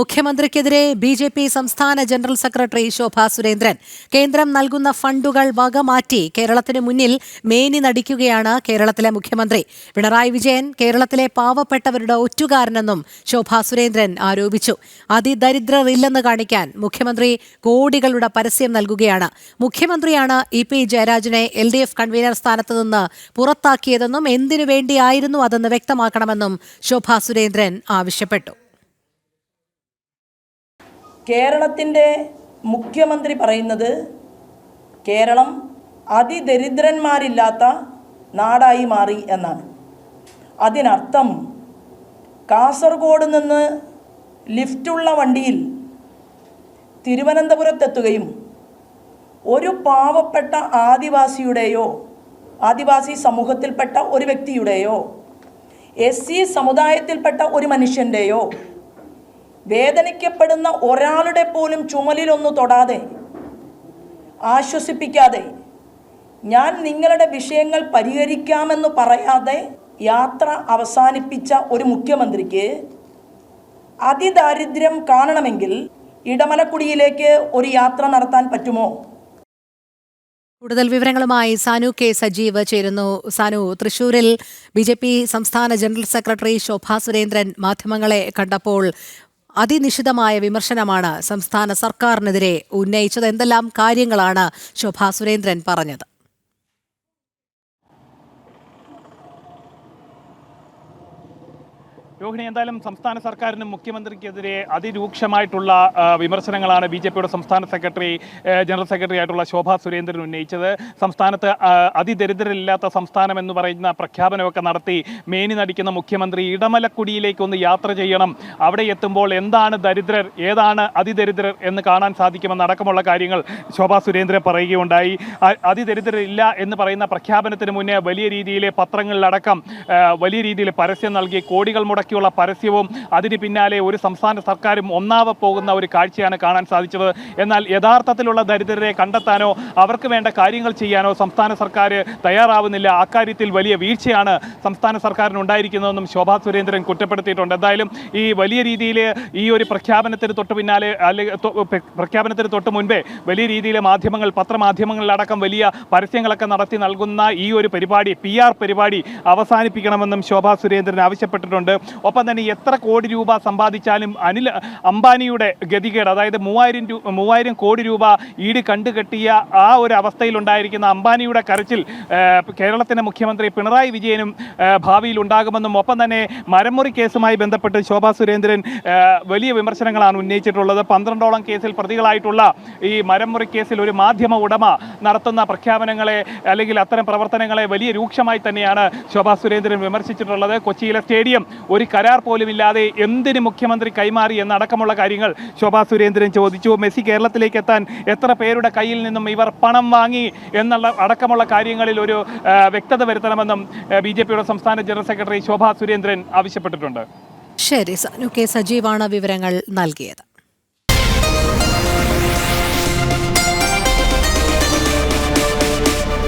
മുഖ്യമന്ത്രിക്കെതിരെ B J P സംസ്ഥാന general secretary Shobha Surendran. കേന്ദ്രം നൽകുന്ന ഫണ്ടുകൾ വകമാറ്റി കേരളത്തിന് മുന്നിൽ മേനി നടിക്കുകയാണ് കേരളത്തിലെ മുഖ്യമന്ത്രി. പിണറായി വിജയൻ കേരളത്തിലെ പാവപ്പെട്ടവരുടെ ഒറ്റുകാരനെന്നും ശോഭാ സുരേന്ദ്രൻ ആരോപിച്ചു. അതിദരിദ്രർ ഇല്ലെന്ന് കാണിക്കാൻ മുഖ്യമന്ത്രി കോടികളുടെ പരസ്യം നൽകുകയാണ്. മുഖ്യമന്ത്രിയാണ് ഇ പി ജയരാജനെ എൽ ഡി എഫ് കൺവീനർ സ്ഥാനത്ത് നിന്ന് പുറത്താക്കിയതെന്നും എന്തിനു വേണ്ടിയായിരുന്നു അതെന്ന് വ്യക്തമാക്കണമെന്നും ശോഭാ സുരേന്ദ്രൻ ആവശ്യപ്പെട്ടു. കേരളത്തിന്റെ മുഖ്യമന്ത്രി പറയുന്നത് കേരളം അതിദരിദ്രന്മാരില്ലാത്ത നാടായി മാറി എന്നാണ്. അതിനർത്ഥം കാസർഗോഡ് നിന്ന് ലിഫ്റ്റുള്ള വണ്ടിയിൽ തിരുവനന്തപുരത്തെത്തുകയും ഒരു പാവപ്പെട്ട ആദിവാസിയുടെയോ ആദിവാസി സമൂഹത്തിൽപ്പെട്ട ഒരു വ്യക്തിയുടെയോ എസ് സി സമുദായത്തിൽപ്പെട്ട ഒരു മനുഷ്യന്റെയോ വേദനിക്കപ്പെടുന്ന ഒരാളുടെ പോലും ചുമലിലൊന്നു തൊടാതെ ആശ്വസിപ്പിക്കാതെ ഞാൻ നിങ്ങളുടെ വിഷയങ്ങൾ പരിഹരിക്കാമെന്ന് പറയാതെ യാത്ര അവസാനിപ്പിച്ച ഒരു മുഖ്യമന്ത്രിക്ക് അതിദാരിദ്ര്യം കാണണമെങ്കിൽ ഇടമലക്കുടിയിലേക്ക് ഒരു യാത്ര നടത്താൻ പറ്റുമോ? കൂടുതൽ വിവരങ്ങളുമായി സാനു കെ സജീവ് ചേരുന്നു. സാനു തൃശൂരിൽ ബി ജെ പി സംസ്ഥാന ജനറൽ സെക്രട്ടറി ശോഭാ സുരേന്ദ്രൻ മാധ്യമങ്ങളെ കണ്ടപ്പോൾ അതിനിശിതമായ വിമർശനമാണ് സംസ്ഥാന സർക്കാരിനെതിരെ ഉന്നയിച്ചത്. എന്തെല്ലാം കാര്യങ്ങളാണ് ശോഭാ സുരേന്ദ്രൻ പറഞ്ഞത്? രോഹിണി എന്തായാലും സംസ്ഥാന സർക്കാരിനും മുഖ്യമന്ത്രിക്കെതിരെ അതിരൂക്ഷമായിട്ടുള്ള വിമർശനങ്ങളാണ് ബി ജെ പിയുടെ സംസ്ഥാന സെക്രട്ടറി ജനറൽ സെക്രട്ടറി ആയിട്ടുള്ള ശോഭാ സുരേന്ദ്രൻ ഉന്നയിച്ചത്. സംസ്ഥാനത്ത് അതിദരിദ്രരില്ലാത്ത സംസ്ഥാനം എന്ന് പറയുന്ന പ്രഖ്യാപനമൊക്കെ നടത്തി മേനി നടിക്കുന്ന മുഖ്യമന്ത്രി ഇടമലക്കുടിയിലേക്ക് ഒന്ന് യാത്ര ചെയ്യണം. അവിടെ എത്തുമ്പോൾ എന്താണ് ദരിദ്രർ ഏതാണ് അതിദരിദ്രർ എന്ന് കാണാൻ സാധിക്കുമെന്നടക്കമുള്ള കാര്യങ്ങൾ ശോഭാ സുരേന്ദ്രൻ പറയുകയുണ്ടായി. അതിദരിദ്രരില്ല എന്ന് പറയുന്ന പ്രഖ്യാപനത്തിന് മുന്നേ വലിയ രീതിയിലെ പത്രങ്ങളിലടക്കം വലിയ രീതിയിൽ പരസ്യം നൽകി കോടികൾ മുടക്കിയുള്ള പരസ്യവും അതിന് പിന്നാലെ ഒരു സംസ്ഥാന സർക്കാരും ഒന്നാവ പോകുന്ന ഒരു കാഴ്ചയാണ് കാണാൻ സാധിച്ചത്. എന്നാൽ യഥാർത്ഥത്തിലുള്ള ദരിദ്രരെ കണ്ടെത്താനോ അവർക്ക് വേണ്ട കാര്യങ്ങൾ ചെയ്യാനോ സംസ്ഥാന സർക്കാർ തയ്യാറാവുന്നില്ല. അക്കാര്യത്തിൽ വലിയ വീഴ്ചയാണ് സംസ്ഥാന സർക്കാരിന് ഉണ്ടായിരിക്കുന്നതെന്നും ശോഭാ സുരേന്ദ്രൻ കുറ്റപ്പെടുത്തിയിട്ടുണ്ട്. എന്തായാലും ഈ വലിയ രീതിയിൽ ഈ ഒരു പ്രഖ്യാപനത്തിന് തൊട്ട് പിന്നാലെ അല്ലെങ്കിൽ പ്രഖ്യാപനത്തിന് തൊട്ട് മുൻപേ വലിയ രീതിയിൽ മാധ്യമങ്ങൾ പത്രമാധ്യമങ്ങളിലടക്കം വലിയ പരസ്യങ്ങളൊക്കെ നടത്തി നൽകുന്ന ഈ ഒരു പരിപാടി പി പരിപാടി അവസാനിപ്പിക്കണമെന്നും ശോഭാ സുരേന്ദ്രൻ ആവശ്യപ്പെട്ടിട്ടുണ്ട്. ഒപ്പം തന്നെ എത്ര കോടി രൂപ സമ്പാദിച്ചാലും അനിൽ അംബാനിയുടെ ഗതികേട് അതായത് മൂവായിരം രൂപ മൂവായിരം കോടി രൂപ ഈട് കണ്ടുകെട്ടിയ ആ ഒരു അവസ്ഥയിലുണ്ടായിരിക്കുന്ന അംബാനിയുടെ കരച്ചിൽ കേരളത്തിന്റെ മുഖ്യമന്ത്രി പിണറായി വിജയനും ഭാവിയിൽ ഉണ്ടാകുമെന്നും ഒപ്പം തന്നെ മരമുറി കേസുമായി ബന്ധപ്പെട്ട് ശോഭാ സുരേന്ദ്രൻ വലിയ വിമർശനങ്ങളാണ് ഉന്നയിച്ചിട്ടുള്ളത്. പന്ത്രണ്ടോളം കേസിൽ പ്രതികളായിട്ടുള്ള ഈ മരമുറി കേസിൽ ഒരു മാധ്യമ ഉടമ നടത്തുന്ന പ്രഖ്യാപനങ്ങളെ അല്ലെങ്കിൽ അത്തരം പ്രവർത്തനങ്ങളെ വലിയ രൂക്ഷമായി തന്നെയാണ് ശോഭാ സുരേന്ദ്രൻ വിമർശിച്ചിട്ടുള്ളത്. കൊച്ചിയിലെ സ്റ്റേഡിയം ഒരു കരാർ പോലുമില്ലാതെ എന്തിന് മുഖ്യമന്ത്രി കൈമാറി എന്നടക്കമുള്ള കാര്യങ്ങൾ ശോഭാ സുരേന്ദ്രൻ ചോദിച്ചു. മെസ്സി കേരളത്തിലേക്ക് എത്താൻ എത്ര പേരുടെ കയ്യിൽ നിന്നും ഇവർ പണം വാങ്ങി എന്നുള്ള അടക്കമുള്ള കാര്യങ്ങളിൽ ഒരു വ്യക്തത വരുത്തണമെന്നും ബി ജെ പിയുടെ സംസ്ഥാന ജനറൽ സെക്രട്ടറി ശോഭാ സുരേന്ദ്രൻ ആവശ്യപ്പെട്ടിട്ടുണ്ട്. ശരി സജീവാണ് വിവരങ്ങൾ നൽകിയത്.